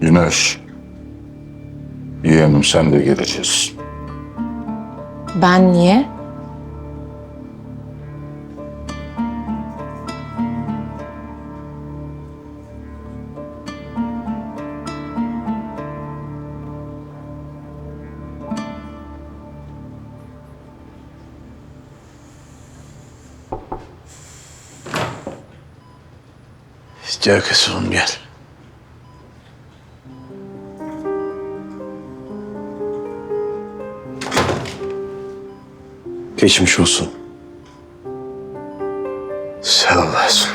Güneş. Yeğenim sen de geleceksin. Ben niye? Gel kızım gel. Geçmiş olsun. Sağ olasın.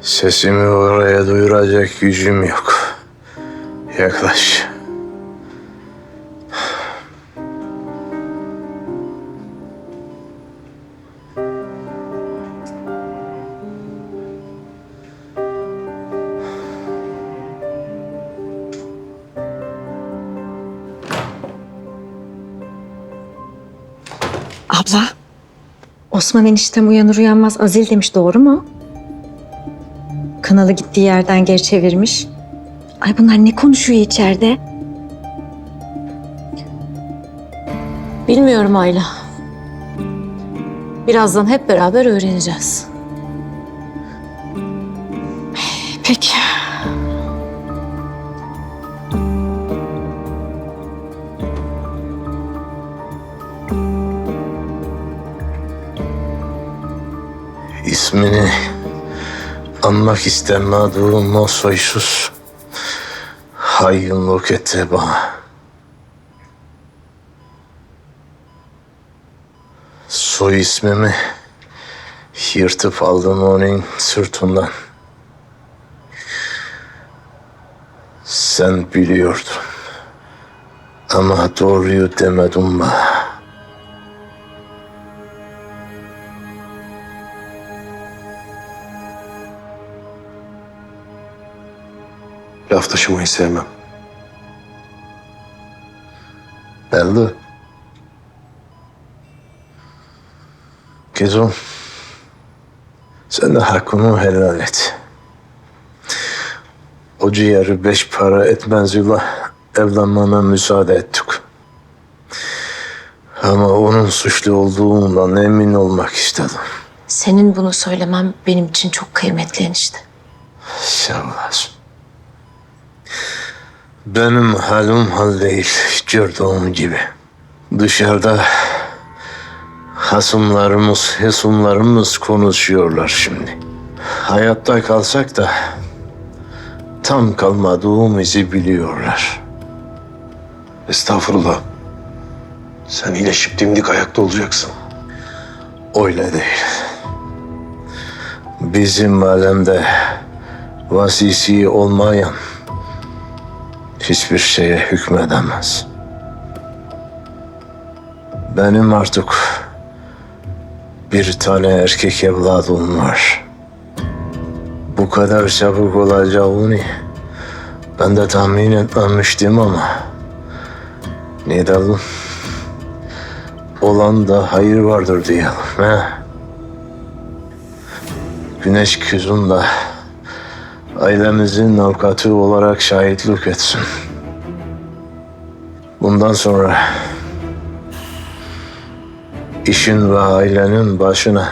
Sesimi oraya duyuracak gücüm yok. Yaklaş. Abla, Osman eniştem uyanır uyanmaz Azil demiş doğru mu? Kanalı gittiği yerden geri çevirmiş. Ay bunlar ne konuşuyor içeride? Bilmiyorum Ayla. Birazdan hep beraber öğreneceğiz. Peki. İsmini anmak istemediğim o soysuz hainlik etti bana. Soy ismimi yırtıp aldım onun sırtından. Sen biliyordun. Ama doğruyu demedin bana. Laf taşımayı sevmem. Belli. Kızım, sen de hakkını helal et. O ciğeri beş para etmez yıla evlenmeme müsaade ettik. Ama onun suçlu olduğundan emin olmak istedim. Senin bunu söylemem benim için çok kıymetli enişte. Olasın. Benim halim hal değil, gördüğün gibi. Dışarıda hasımlarımız, hesumlarımız konuşuyorlar şimdi. Hayatta kalsak da tam kalmadığımızı biliyorlar. Estağfurullah. Sen iyileşip dimdik ayakta olacaksın. Öyle değil. Bizim alemde vasisi olmayan hiçbir şeye hükmedemez. Benim artık bir tane erkek evladım var. Bu kadar çabuk olacağını ben de tahmin etmemiştim ama ne diyelim? olan da hayır vardır diyelim. He? Güneş kızım da ailemizin avukatı olarak şahitlik etsin. Bundan sonra işin ve ailenin başına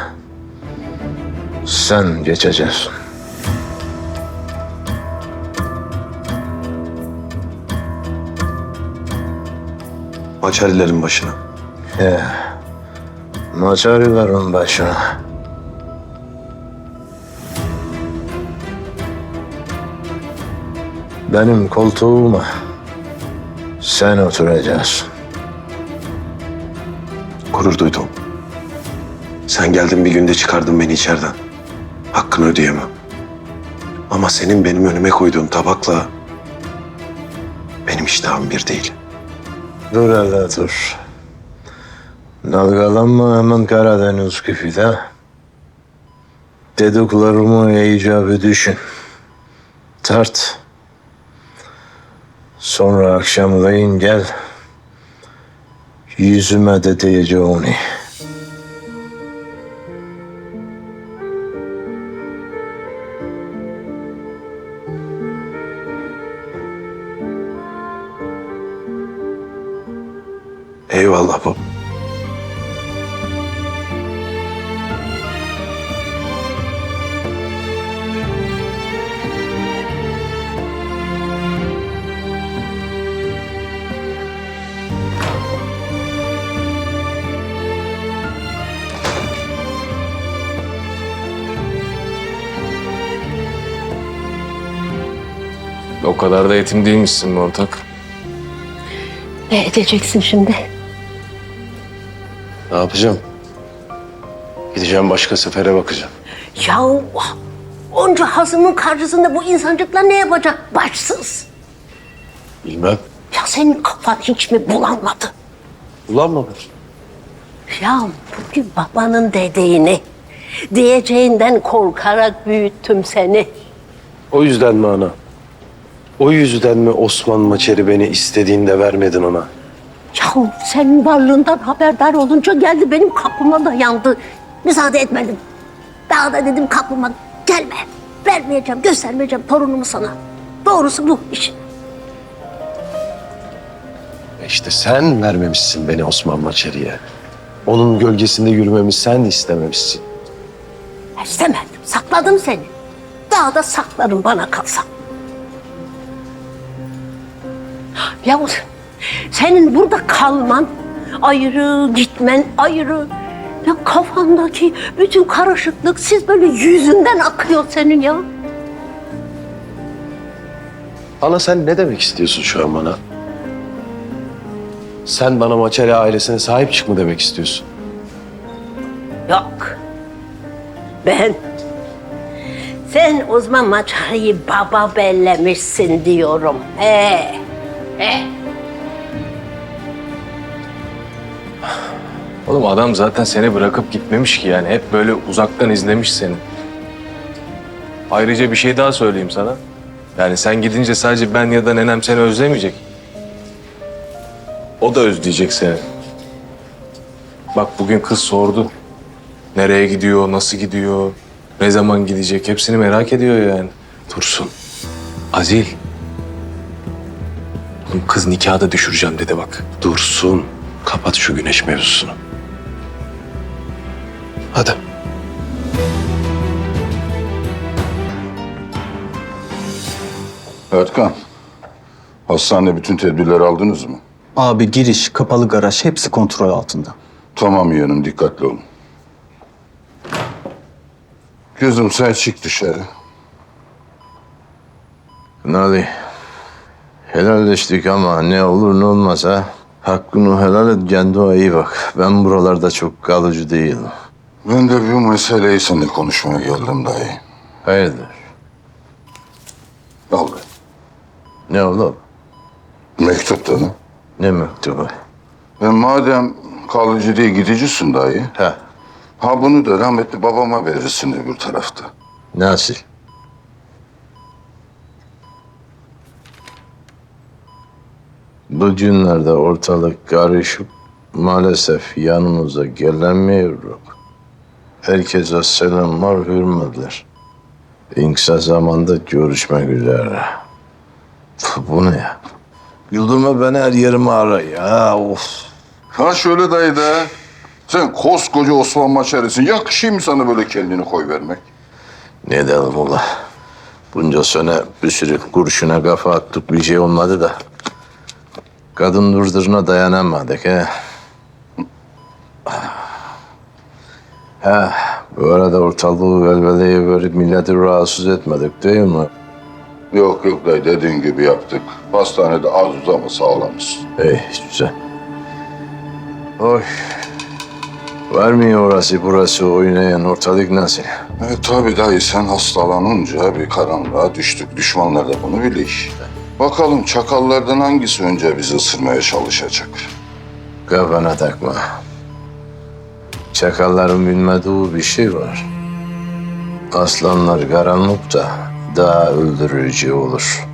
sen geçeceksin. Maçarilerin başına. He. Maçarıların başına. Benim koltuğuma sen oturacaksın. Gurur duydum. Sen geldin bir günde çıkardın beni içeriden. Hakkını ödeyemem. Ama senin benim önüme koyduğun tabakla benim iştahım bir değil. Dur hele dur. Dalgalanma hemen Karadeniz gibi de. Dediklerimi iyice düşün. Tart. Sonra akşamleyin gel. Yüzüme de diyeceğim onu. Eyvallah baba. O kadar da yetim değilmişsin be ortak. Ne edeceksin şimdi? Ne yapacağım? Gideceğim başka sefere bakacağım. Ya onca hazımın karşısında bu insancıklar ne yapacak başsız? Bilmem. Ya senin kafan hiç mi bulanmadı? Ulanmadı. Ya bugün babanın dediğini diyeceğinden korkarak büyüttüm seni. O yüzden mi ana? O yüzden mi Osman Maçeri beni istediğinde vermedin ona? Ya senin varlığından haberdar olunca geldi benim kapıma dayandı. Müsaade etmedim. Daha da dedim kapıma gelme. Vermeyeceğim, göstermeyeceğim torunumu sana. Doğrusu bu iş. E İşte sen vermemişsin beni Osman Maçeri'ye. Onun gölgesinde yürümemi sen istememişsin. İstemedim, sakladım seni. Daha da saklarım bana kalsa. Ya senin burada kalman ayrı, gitmen ayrı. Ya kafandaki bütün karışıklık siz böyle yüzünden akıyor senin ya. Ana sen ne demek istiyorsun şu an bana? Sen bana Maçeri ailesine sahip çık mı demek istiyorsun? Yok. Ben sen Osman Maçarı'yı baba bellemişsin diyorum. He. He. Oğlum adam zaten seni bırakıp gitmemiş ki yani. Hep böyle uzaktan izlemiş seni. Ayrıca bir şey daha söyleyeyim sana. Yani sen gidince sadece ben ya da nenem seni özlemeyecek. O da özleyecek seni. Bak bugün kız sordu. Nereye gidiyor, nasıl gidiyor, ne zaman gidecek hepsini merak ediyor yani. Dursun. Azil. Oğlum kız nikahda düşüreceğim dedi bak. Dursun. Kapat şu güneş mevzusunu. Hadi. Erkan, hastanede bütün tedbirleri aldınız mı? Abi giriş, kapalı garaj hepsi kontrol altında. Tamam yeğenim, dikkatli olun. Kızım sen çık dışarı. Nali, helalleştik ama ne olur ne olmaz ha. Hakkını helal et, kendine iyi bak. Ben buralarda çok kalıcı değilim. Ben de bu meseleyi seninle konuşmaya geldim dayı. Hayırdır? Al be. Ne oldu? Mektupta ne? Ne mektubu? Ben madem kalıcı değil gidicisin dayı. Ha, Ha bunu da rahmetli babama verirsin öbür tarafta. nasıl? Bu günlerde ortalık karışıp maalesef yanımıza gelemiyor. Herkese selamlar, hürmetler. En kısa zamanda görüşmek üzere. Bu ne ya? Güldürme beni her yerime ara ya. Of. Ha şöyle dayı da. Sen koskoca Osman Maçarı'sın. Yakışıyor mu sana böyle kendini koy vermek? Ne diyelim ula? Bunca sene bir sürü kurşuna kafa attık bir şey olmadı da. Kadın durduruna dayanamadık he. Ha, bu arada ortalığı velveleye verip milleti rahatsız etmedik değil mi? Yok yok dayı dediğin gibi yaptık. Hastanede az uz ama sağlamız. Ey güzel. Oy. Var mı orası burası oynayan ortalık nasıl? E tabi dayı sen hastalanınca bir karanlığa düştük. Düşmanlar da bunu bilir. Bakalım çakallardan hangisi önce bizi ısırmaya çalışacak? Kafana takma. Çakalların bilmediği bir şey var. Aslanlar karanlıkta daha öldürücü olur.